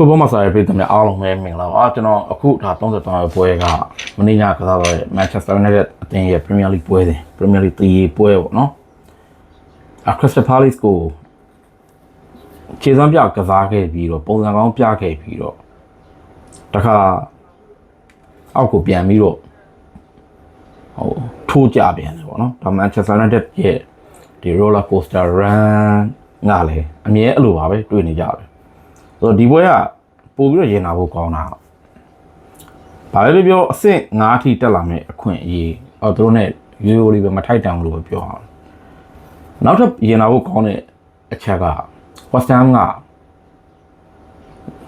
ဖုတ်ဘောမှာစားရပြည်သူများအားလုံးပဲမင်္ဂလာပါကျွန်တော်အခုဒါ33ပွဲကမနေ့ညကစားတော့ Manchester United အသင်းရဲ့ Premier League ပွဲစဉ် Premier League 3ပွဲပေါ့နော်အ Crystal Palace ကိုခြေစမ်းပြကစားခဲ့ပြီးတော့ပုံစံကောင်းပြခဲ့ပြီးတော့တခါအောက်ကိုပြန်ပြီးတော့ဟိုထိုးကြပြန်တယ်ပေါ့နော်ဒါ Manchester United ရဲ့ဒီ roller coaster run ငါလည်းအမြဲအဲ့လိုပါပဲတွေ့နေကြတယ် ဆိုတော့ဒီဘွဲကပို့ပြီးတော့ရင်နာဖို့ကောင်းတာ။ဘာလဲလို့ပြောအဆင့်9အထိတက်လာမယ့်အခွင့်အရေးအော်သူတို့ ਨੇ ရိုးရိုးလေးပဲမထိုက်တန်ဘူးလို့ပဲပြောအောင်။နောက်ထပ်ရင်နာဖို့ကောင်းတဲ့အချက်က West Ham က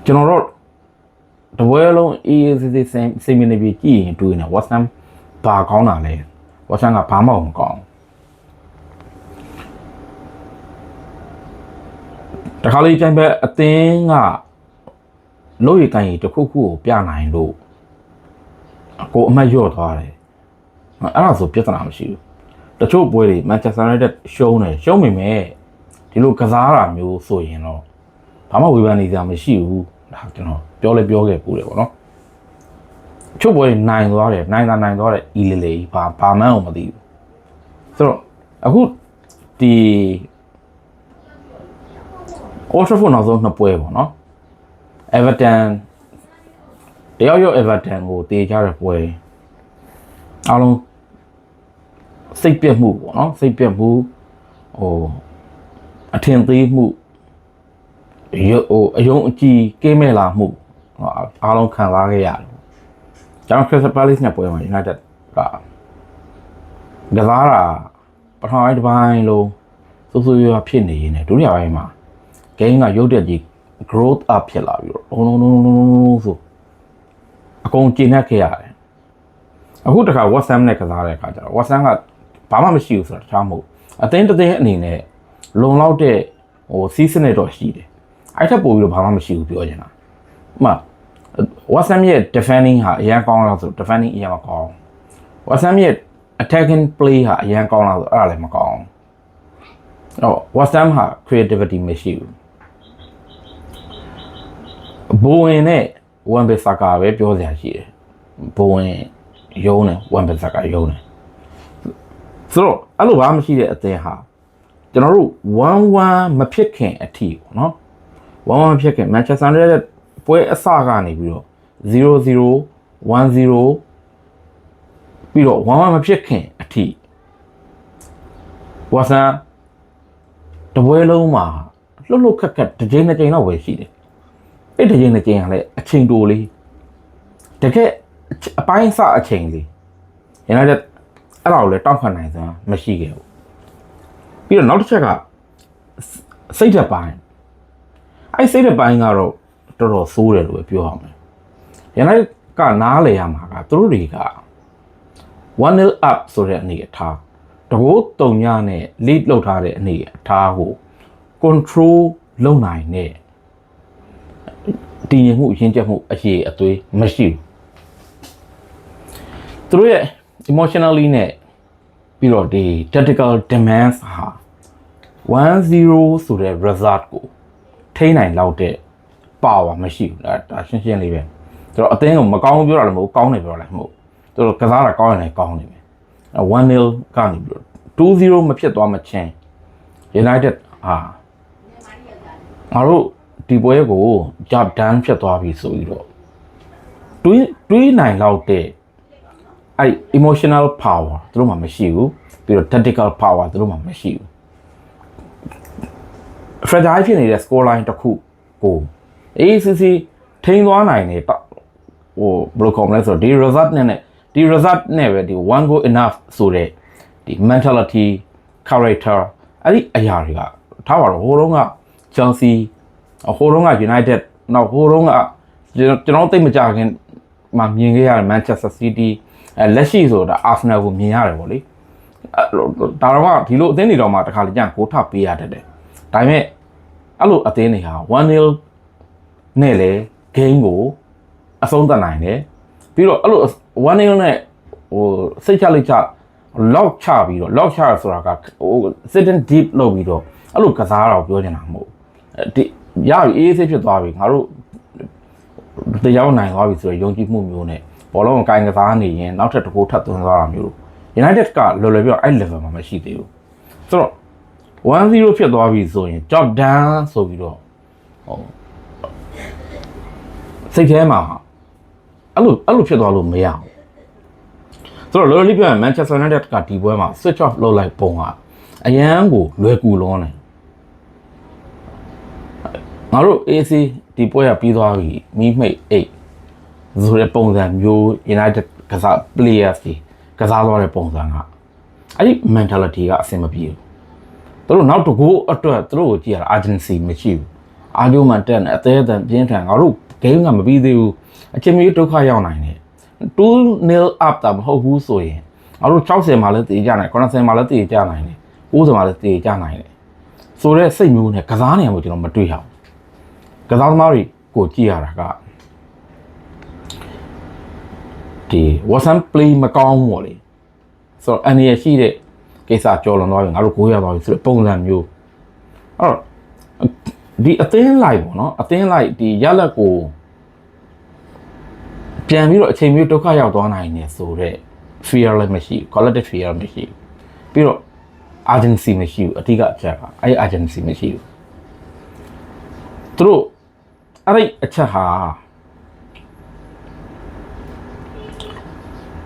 ကျွန်တော်တို့တပွဲလုံး EACC စိတ်မနေပြီးကြည့်ရင်တွေ့နေ West Ham ဘာကောင်းတာလဲ။ West Ham ကဘာမှမကောင်း တခါလေးကြိုင်ပဲအသင်းကလို့ရကန်ရီတစ်ခုခုကိုပြနိုင်လို့အကိုအမတ်ရော့သွားတယ်အဲ့ဒါဆိုပြဿနာမရှိဘူးတချို့ပွဲတွေ Manchester United ရှုံးတယ်ရှုံးမိမယ်ဒီလိုကစားတာမျိုးဆိုရင်တော့ဘာမှဝေဖန်နေကြမရှိဘူးဒါကျွန်တော်ပြောလဲပြောခဲ့ပူတယ်ပေါ့နော်ချို့ပွဲတွေနိုင်သွားတယ်နိုင်တာနိုင်သွားတယ်အီလီလီဘာဘာမှန်းကိုမသိဘူးဆိုတော့အခုဒီ Old Trafford နောက်ဆုံးနှစ်ပွဲပေါ့နော် Everton တယောက်ယောက် Everton ကိုတေချတဲ့ပွဲအားလုံးစိတ်ပြတ်မှုပေါ့နော်စိတ်ပြတ်မှုဟိုအထင်သေးမှုရဟိုအယုံအကြည်ကင်းမဲ့လာမှုဟိုအားလုံးခံစားခဲ့ရတယ်ကျွန်တော် Crystal Palace နဲ့ပွဲမှာ United ကကစားတာပထမပိုင်းတစ်ပိုင်းလုံးစိုးစိုးရွားရွားဖြစ်နေရင်ဒုတိယပိုင်းမှာ game ကရုပ်တက်ကြီး growth up ဖြစ်လာပြီးတော့လုံးလုံးလုံးလုံးလုံးဆိုအကုန်ကျဉ်တ်ခဲ့ရတယ်အခုတခါ WhatsApp နဲ့ကစားတဲ့အခါကျတော့ WhatsApp ကဘာမှမရှိဘူးဆိုတာတခြားမဟုတ်အသင်းတစ်သင်းအနေနဲ့လုံလောက်တဲ့ဟိုစီးစနစ်တော့ရှိတယ်အဲ့ထက်ပိုပြီးတော့ဘာမှမရှိဘူးပြောချင်တာဥပမာ WhatsApp ရဲ့ defending ဟာအရင်ကောင်းလားဆို defending အရင်မကောင်း WhatsApp ရဲ့ attacking play ဟာအရင်ကောင်းလားဆိုအဲ့ဒါလည်းမကောင်းအဲ့တော့ WhatsApp ဟာ creativity မရှိဘူး ဘိုဝင်နဲ့ဝန်ဘီဆာကာပဲပြောစရာရှိတယ်ဘိုဝင်ယုံတယ်ဝန်ဘီဆာကာယုံတယ်ဆိုတော့အဲ့လိုဘာမှမရှိတဲ့အသင်းဟာကျွန်တော်တို့1-1မဖြစ်ခင်အထိပေါ့နော်1-1မဖြစ်ခင် Manchester United ပွဲအစကနေပြီးတော့0-0 1-0ပြီးတော့1-1မဖြစ်ခင်အထိဝါဆန်တပွဲလုံးမှာလှုပ်လှုပ်ခက်ခက်တစ်ချိန်တစ်ချိန်တော့ပဲရှိတယ် အဲ့တစ်ချိန်တစ်ချိန်ကလည်းအချိန်တိုလေးတကယ်အပိုင်းစအချိန်လေးရတဲ့အဲ့ဒါကိုလည်းတောက်ခံနိုင်စမ်းမရှိခဲ့ဘူးပြီးတော့နောက်တစ်ချက်ကစိတ်ဓာတ်ပိုင်းအဲ့စိတ်ဓာတ်ပိုင်းကတော့တော်တော်ဆိုးတယ်လို့ပဲပြောရမယ်ရတဲ့ကနားလေရမှာကသူတို့တွေက1 nil up ဆိုတဲ့အနေအထားတကိုးတုံညနဲ့ lead လောက်ထားတဲ့အနေအထားကို control လုပ်နိုင်တဲ့ တည်ငြိမ်မှုရင်းချက်မှုအရေးအသွေးမရှိဘူးသူတို့ရဲ့ emotionally နဲ့ပြီးတော့ဒီ tactical demands ဟာ1-0ဆိုတဲ့ result ကိုထိန်းနိုင်လောက်တဲ့ power မရှိဘူးဒါဒါရှင်းရှင်းလေးပဲသူတို့အသင်းကိုမကောင်းဘူးပြောတာလည်းမဟုတ်ကောင်းတယ်ပြောတာလည်းမဟုတ်သူတို့ကစားတာကောင်းရင်လည်းကောင်းနေမယ်1-0ကနေပြီးတော့2-0မဖြစ်သွားမချင်း United ဟာငါတို့ ဒီပွဲကို job done ဖြစ်သွားပြီဆိုပြီးတော့တွေးတွေးနိုင်လောက်တဲ့အဲ့ emotional power သူတို့မှမရှိဘူးပြီးတော့ tactical power သူတို့မှမရှိဘူး fragile ဖြစ်နေတဲ့ score line တစ်ခုကို ACC ထိန်းသွားနိုင်တယ်ဟိုဘယ်လိုခေါ်မလဲဆိုတော့ဒီ result နဲ့ဒီ result နဲ့ပဲဒီ one go enough ဆိုတဲ့ဒီ mentality character အဲ့ဒီအရာတွေကထားပါတော့ဟိုတုန်းက Chelsea ဟိုတုန်းက United နောက်ဟိုတုန်းကကျွန်တော်သိမကြခင်မှာမြင်ခဲ့ရတဲ့ Manchester City အဲလက်ရှိဆိုတာ Arsenal ကိုမြင်ရတယ်ဗောလေဒါတော့ကဒီလိုအသင်းတွေတော့မှတခါလေကြာကိုထပ်ပေးရတတ်တယ်ဒါပေမဲ့အဲ့လိုအသင်းတွေဟာ1-0နဲ့လေ game ကိုအဆုံးသတ်နိုင်တယ်ပြီးတော့အဲ့လို1-0နဲ့ဟိုစိတ်ချလိုက်ချ lock ချပြီးတော့ lock ချဆိုတာကဟို sitting deep လုပ်ပြီးတော့အဲ့လိုကစားတာကိုပြောနေတာမဟုတ်ဒီ ရပြီအေးအေးဆေးဖြစ်သွားပြီငါတို့တရားနိုင်သွားပြီဆိုတော့ယုံကြည်မှုမျိုးနဲ့ဘောလုံးကိုကင်ကစားနေရင်နောက်ထပ်တစ်ခုထပ်သွင်းသွားတာမျိုး United ကလွယ်လွယ်ပြောအဲ့ level မှာမရှိသေးဘူးဆိုတော့1-0ဖြစ်သွားပြီဆိုရင် job done ဆိုပြီးတော့ဟိုစိတ်ထဲမှာအဲ့လိုအဲ့လိုဖြစ်သွားလို့မရဘူးဆိုတော့လောလောလေးပြောရင် Manchester United ကဒီပွဲမှာ switch off လုပ်လိုက်ပုံကအရန်ကိုလွယ်ကူလွန်းတယ် ငါတို့ AC ဒီပွဲကပြီးသွားပြီမိမိတ်8ဆိုတဲ့ပုံစံမျိုး United ကစား players တွေကစားသွားတဲ့ပုံစံကအဲ့ဒီ mentality ကအဆင်မပြေဘူးသူတို့နောက်တစ်ခုအတွက်သူတို့ကိုကြည့်ရတာ urgency မရှိဘူးအာဂျိုမန်တက်နဲ့အသေးအတန်ပြင်းထန်ငါတို့ game ကမပြီးသေးဘူးအချိန်မီဒုက္ခရောက်နိုင်တယ်2 nil up တာမဟုတ်ဘူးဆိုရင်ငါတို့60မှာလည်းတည်ကြနိုင်90မှာလည်းတည်ကြနိုင်တယ်90မှာလည်းတည်ကြနိုင်တယ်ဆိုတော့စိတ်မျိုးနဲ့ကစားနေရမှာကျွန်တော်မတွေ့ရဘူး ကစားသမားတွေကိုကြည့်ရတာကဒီ WhatsApp play မကောင်းဘူးပေါ့လေဆိုတော့အနေရရှိတဲ့ကိစ္စကြော်လွန်သွားပြီငါတို့ကိုရပါပြီဆိုတဲ့ပုံစံမျိုးအဲ့တော့ဒီအသင်းလိုက်ပေါ့နော်အသင်းလိုက်ဒီရလက်ကိုပြန်ပြီးတော့အချိန်မျိုးဒုက္ခရောက်သွားနိုင်နေဆိုတော့ fear လည်းမရှိဘူး collective fear မရှိဘူးပြီးတော့ urgency မရှိဘူးအဓိကအချက်ကအဲ့ဒီ urgency မရှိဘူးသူတို့ အဲ့ဒီအချက်ဟာ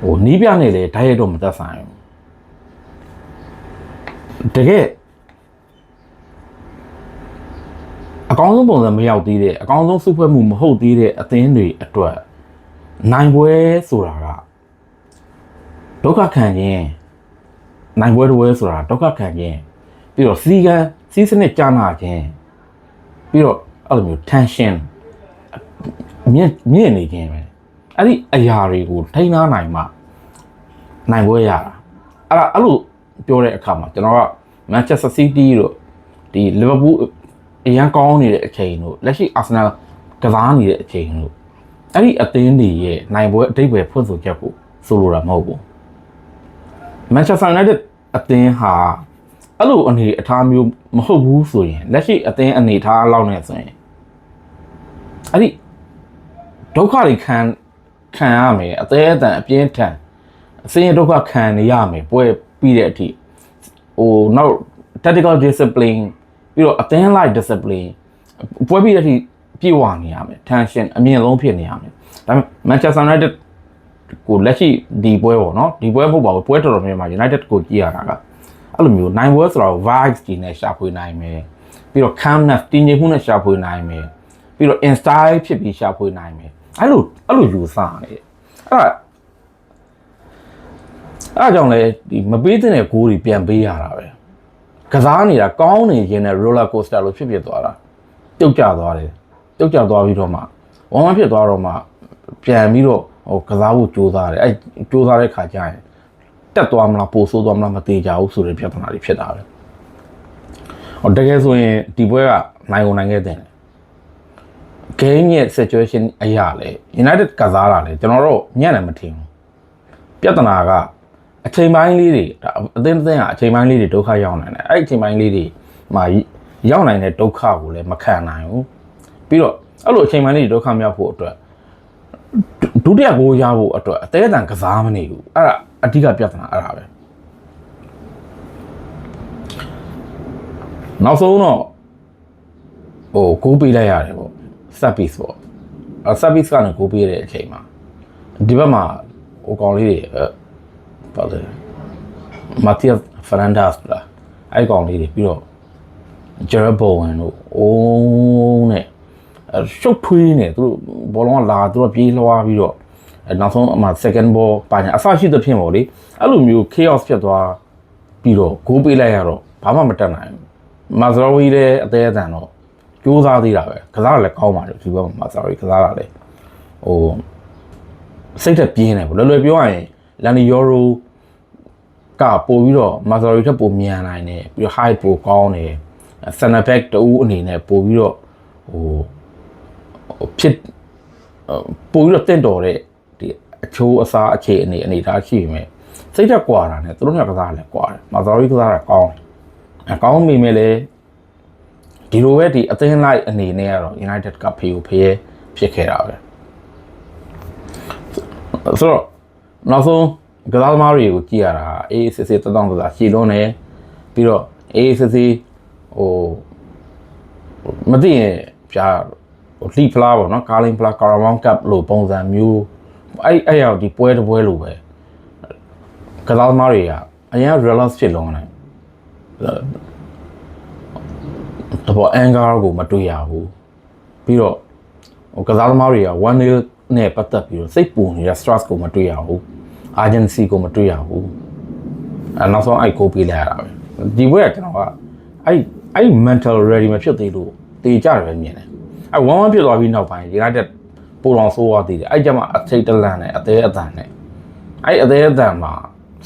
ဟိုနီးပြနေလေဓာတ်ရိုက်တော့မသက်ဆိုင်ဘူးတကယ်အကောင်းဆုံးပုံစံမရောက်သေးတဲ့အကောင်းဆုံးစုဖွဲ့မှုမဟုတ်သေးတဲ့အသင်းတွေအတွက်နိုင်ပွဲဆိုတာကဒုက္ခခံခြင်းနိုင်ပွဲတစ်ပွဲဆိုတာဒုက္ခခံခြင်းပြီးတော့စီကံစီးစနစ်ကြာနာခြင်းပြီးတော့အဲ့လိုမျိုး tension မြင့်မြင့်နေခြင်းပဲအဲ့ဒီအရာတွေကိုထိန်းထားနိုင်မှနိုင်ပွဲရတာအဲ့ဒါအဲ့လိုပြောတဲ့အခါမှာကျွန်တော်က Manchester City တို့ဒီ Liverpool အရန်ကောင်းနေတဲ့အချိန်တို့လက်ရှိ Arsenal ကစားနေတဲ့အချိန်တို့အဲ့ဒီအသင်းတွေရဲ့နိုင်ပွဲအတိတ်ပဲဖွင့်ဆိုချက်ကိုဆိုလိုတာမဟုတ်ဘူး Manchester United အသင်းဟာအဲ့လိုအနေအထားမျိုးမဟုတ်ဘူးဆိုရင်လက်ရှိအသင်းအနေအထားလောက်နေဆိုရင်အဲ့ဒီ ဒုက္ခတွေခံခံရမယ်အသေးအတန်အပြင်းထန်အစင်းရဒုက္ခခံနေရမယ်ပွဲပြီးတဲ့အထိဟိုနောက် tactical discipline ပြီးတော့အသင်းလိုက် discipline ပွဲပြီးတဲ့အထိပြေဝနေရမယ် tension အမြင့်ဆုံးဖြစ်နေရမယ်ဒါပေမဲ့ Manchester United ကိုလက်ရှိဒီပွဲပေါ့နော်ဒီပွဲမဟုတ်ပါဘူးပွဲတော်တော်များများ United ကိုကြည့်ရတာကအဲ့လိုမျိုးနိုင်ပွဲဆိုတော့ vibes ကြီးနဲ့ရှာဖွေနိုင်မယ်ပြီးတော့ calmness တည်ငြိမ်မှုနဲ့ရှာဖွေနိုင်မယ်ပြီးတော့ in style ဖြစ်ပြီးရှာဖွေနိုင်မယ် အဲ့လိုအဲ့လိုယူဆနေတယ်အဲ့ဒါအဲ့ဒါကြောင့်လေဒီမပေးတဲ့ဂိုးတွေပြန်ပေးရတာပဲကစားနေတာကောင်းနေခြင်းနဲ့ roller coaster လို့ဖြစ်ဖြစ်သွားတာပြုတ်ကျသွားတယ်ပြုတ်ကျသွားပြီးတော့မှဝမ်းဝမ်းဖြစ်သွားတော့မှပြန်ပြီးတော့ဟိုကစားဖို့ကြိုးစားတယ်အဲ့ကြိုးစားတဲ့ခါကျရင်တက်သွားမလားပိုဆိုးသွားမလားမသေးကြဘူးဆိုတဲ့ပြဿနာတွေဖြစ်တာပဲဟောတကယ်ဆိုရင်ဒီပွဲကနိုင်ကုန်နိုင်ခဲ့တဲ့ game ရဲ့ situation အရာလေ United ကစားတာလေကျွန်တော်တို့ညံ့တယ်မထင်ဘူးပြဿနာကအချိန်ပိုင်းလေးတွေဒါအသင်းအသင်းကအချိန်ပိုင်းလေးတွေဒုက္ခရောက်နိုင်တယ်အဲ့ဒီအချိန်ပိုင်းလေးတွေမှာရောက်နိုင်တဲ့ဒုက္ခကိုလည်းမခံနိုင်ဘူးပြီးတော့အဲ့လိုအချိန်ပိုင်းလေးတွေဒုက္ခမြောက်ဖို့အတွက်ဒုတိယကိုရဖို့အတွက်အသေးအတန်ကစားမနေဘူးအဲ့ဒါအဓိကပြဿနာအဲ့ဒါပဲနောက်ဆုံးတော့ဟိုကိုးပေးလိုက်ရတယ်ပေါ့ service ပေါ့အဲ service ကနေကိုးပေးတဲ့အချိန်မှာဒီဘက်မှာဟိုကောင်လေးတွေအဲဘာလဲမာတီယာဖရန်ဒါစ်လားအဲ့ကောင်လေးတွေပြီးတော့ဂျရဘိုဝင်တို့အိုးနဲ့အဲရှုပ်ထွေးနေသူတို့ဘောလုံးကလာသူတို့ပြေးလွှားပြီးတော့အဲနောက်ဆုံးအမှ second ball ပါညာအဆရှိသဖြင့်ပေါ့လေအဲ့လိုမျိုး chaos ဖြစ်သွားပြီးတော့ဂိုးပေးလိုက်ရတော့ဘာမှမတက်နိုင်ဘူးမာဇရောဝီလည်းအသေးအတန်တော့ ကြိုးစားသေးတာပဲကစားရလည်းကောင်းပါတယ်ဒီဘက်မှာမာဇရောဝီကစားရလည်းဟိုစိတ်သက်ပြင်းတယ်ပေါ့လွယ်လွယ်ပြောရရင်လန်နီယောရိုကပို့ပြီးတော့မာဇရော်ရီထက်ပိုမြန်နိုင်တယ်ပြီးတော့ high ပိုကောင်းတယ် center back တူအနေနဲ့ပို့ပြီးတော့ဟိုဟိုဖြစ်ပို့ပြီးတော့တင့်တော်တဲ့ဒီအချိုးအစားအခြေအနေအနေထားရှိပေမဲ့စိတ်သက်ကွာတာနဲ့သူတို့ကကစားလဲကွာတယ်မာဇရော်ရီကစားတာကောင်းတယ်အကောင်းမိမဲ့လေ ဒီလိုပဲဒီအသင်းလိုက်အနေနဲ့ကတော့ United ကဖေကိုဖေးဖြစ်ခဲ့တာပဲဆိုတော့နောက်ဆုံးကစားသမားတွေကိုကြည့်ရတာအေးစစ်စစ်တောင်းတောင်းရှည်လွန်းတယ်ပြီးတော့အေးစစ်စစ်ဟိုမသိရင်ပြာဟိုလီဖလားပေါ့နော်ကာလင်းဖလားကာရာမောင်ကပ်လို့ပုံစံမျိုးအဲ့အဲ့ရောက်ဒီပွဲတစ်ပွဲလိုပဲကစားသမားတွေကအရင်က relax ဖြစ်လုံးတယ် တော့ anger ကိုမတွေ့ရဘူးပြီးတော့ဟိုကစားသမားတွေက1 nil နဲ့ပတ်သက်ပြီးတော့စိတ်ပူနေတဲ့ stress ကိုမတွေ့ရဘူး urgency ကိုမတွေ့ရဘူးအဲနောက်ဆုံးအဲ့ကိုပေးလိုက်ရတာပဲဒီဘက်ကကျွန်တော်ကအဲ့အဲ့ mental ready မဖြစ်သေးလို့တေကြတယ်ပဲမြင်တယ်အဲ့1 1ဖြစ်သွားပြီးနောက်ပိုင်း United ပိုတော်ဆိုးသွားသေးတယ်အဲ့ကြမှာအထိတ်တလန့်နဲ့အသေးအတန်နဲ့အဲ့အသေးအတန်မှာ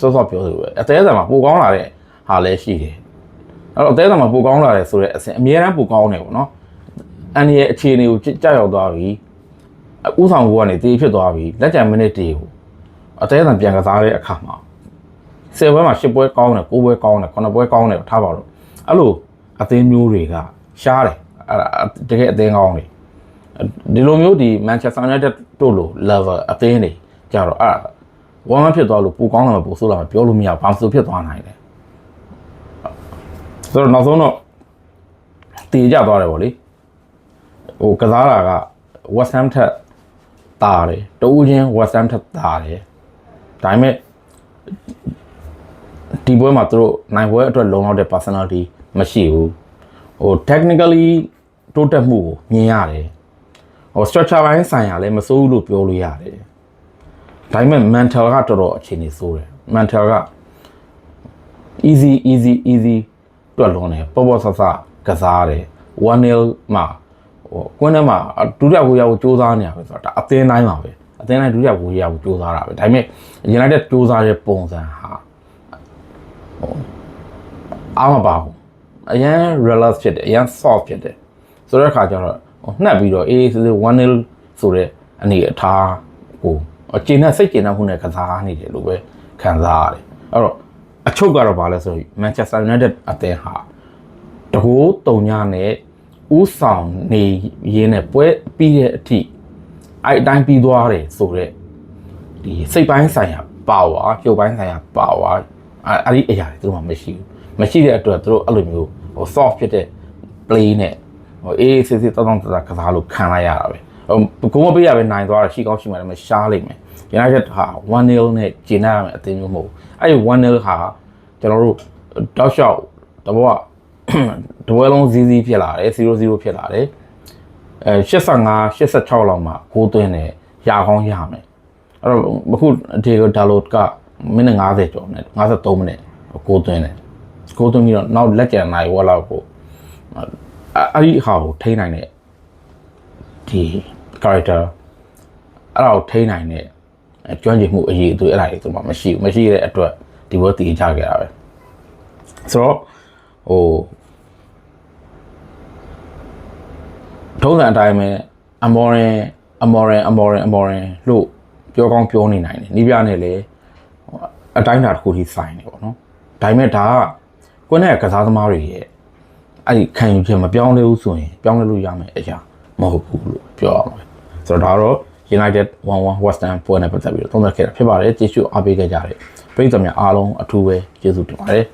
စောစောပြောသလိုပဲအသေးအတန်မှာပိုကောင်းလာတဲ့ဟာလည်းရှိတယ် အဲ့တော့အသေးအတန်မှာပိုကောင်းလာတယ်ဆိုတော့အစဉ်အများအားပိုကောင်းတယ်ပေါ့နော်အန်ရဲ့အခြေအနေကိုကြောက်ရောက်သွားပြီဥဆောင်ကူကနေတေးဖြစ်သွားပြီလက်ကြံမိနစ်တေးကိုအသေးအတန်ပြန်ကစားတဲ့အခါမှာဆယ်ပွဲမှာ၈ပွဲကောင်းတယ်၉ပွဲကောင်းတယ်9ပွဲကောင်းတယ်ထားပါတော့အဲ့လိုအသင်းမျိုးတွေကရှားတယ်အဲ့ဒါတကယ်အသင်းကောင်းတွေဒီလိုမျိုးဒီ Manchester United တို့လို level အသင်းတွေကြတော့အဲ့ဒါဝမ်းမဖြစ်သွားလို့ပူကောင်းလာမှာပူဆိုးလာမှာပြောလို့မရဘာလို့ဖြစ်သွားနိုင်လဲ ဆိုတော့နောက်ဆုံးတော့တည်ကြသွားတယ်ဗောလေဟိုကစားတာက West Ham ထက်တာတယ်တူးချင်း West Ham ထက်တာတယ်ဒါပေမဲ့ဒီပွဲမှာသူတို့နိုင်ပွဲအတွက်လုံလောက်တဲ့ personality မရှိဘူးဟို technically တိုးတက်မှုကိုမြင်ရတယ်ဟို structure ဘိုင်းဆိုင်ရာလည်းမစိုးဘူးလို့ပြောလို့ရတယ်ဒါပေမဲ့ mental ကတော်တော်အခြေအနေဆိုးတယ် mental က easy easy easy တွက်လုံးတယ်ပေါ့ပေါ့ဆဆကစားတယ်1-0မှာဟိုကွင်းထဲမှာဒုတိယဝေးရကိုစူးစမ်းနေရပဲဆိုတော့ဒါအသင်းတိုင်းပါပဲအသင်းတိုင်းဒုတိယဝေးရကိုစူးစမ်းတာပဲဒါပေမဲ့ United စူးစမ်းတဲ့ပုံစံဟာဟိုအားမပါဘူးအရင် relax ဖြစ်တယ်အရင် soft ဖြစ်တယ်ဆိုတဲ့အခါကျတော့ဟိုနှက်ပြီးတော့အေးစစ်စစ်1-0ဆိုတဲ့အနေအထားကိုအကျဉ်းနဲ့စိတ်ကျဉ်နှံ့မှုနဲ့ကစားနေတယ်လို့ပဲခံစားရတယ်အဲ့တော့ အချုပ်ကတော့ဗာလဲဆိုရင် Manchester United အသင်းဟာတကိုးတုံညနဲ့ဥဆောင်နေရင်းနဲ့ပွဲပြီးတဲ့အထိအဲ့အတိုင်းပြီးသွားတယ်ဆိုတော့ဒီစိတ်ပိုင်းဆိုင်ရာပါဝါရုပ်ပိုင်းဆိုင်ရာပါဝါအဲ့ဒီအရာတွေသူတို့မှမရှိဘူးမရှိတဲ့အတွက်သူတို့အဲ့လိုမျိုးဟို soft ဖြစ်တဲ့ play နဲ့ဟိုအေးစစ်စစ်တောင်းတောင်းတတကစားလို့ခံလိုက်ရတာပဲဟိုကိုမပေးရပဲနိုင်သွားတာရှိကောင်းရှိမှလည်းရှားလိမ့်မယ် United ဟာ1-0နဲ့ကျင်းရမယ်အသင်းမျိုးမဟုတ်အဲ့ဒီ1-0ဟာကျွန်တော်တို့တောက်လျှောက်တဘောကတပွဲလုံးဇီးဇီးဖြစ်လာတယ်0-0ဖြစ်လာတယ်အဲ85 86လောက်မှာကိုးသွင်းတယ်ရကောင်းရမယ်အဲ့တော့အခုဒီဒါလိုကမိနစ်90ကျော်နဲ့53မိနစ်ကိုးသွင်းတယ်ကိုးသွင်းပြီးတော့နောက်လက်ကျန်နိုင်ဝက်လောက်ကိုအဲ့ဒီဟာကိုထိနိုင်တဲ့ဒီ character အဲ့ဒါကိုထိနိုင်တဲ့ ကျွမ်းကျင်မှုအရေးအသွေးအဲ့ဒါတွေဆိုမှမရှိဘူးမရှိတဲ့အတွက်ဒီဘောတည်ကြခဲ့တာပဲဆိုတော့ဟိုထုံးစံအတိုင်းပဲအမော်ရင်အမော်ရင်အမော်ရင်အမော်ရင်လို့ပြောကောင်းပြောနေနိုင်တယ်နီးပြနဲ့လေအတိုင်းတာတစ်ခုထိဆိုင်နေပေါ့နော်ဒါပေမဲ့ဒါကကိုယ့်နဲ့ကစားသမားတွေရဲ့အဲ့ဒီခံယူချက်မပြောင်းလဲဘူးဆိုရင်ပြောင်းလဲလို့ရမယ်အရာမဟုတ်ဘူးလို့ပြောရမှာဆိုတော့ဒါတော့ United 1-1 West Ham ပွဲနဲ့ပတ်သက်ပြီးတော့သုံးသပ်ခဲ့တာဖြစ်ပါတယ်ကျေးဇူးအားပေးခဲ့ကြတယ်ပရိသတ်များအားလုံးအထူးပဲကျေးဇူးတင်ပါတယ်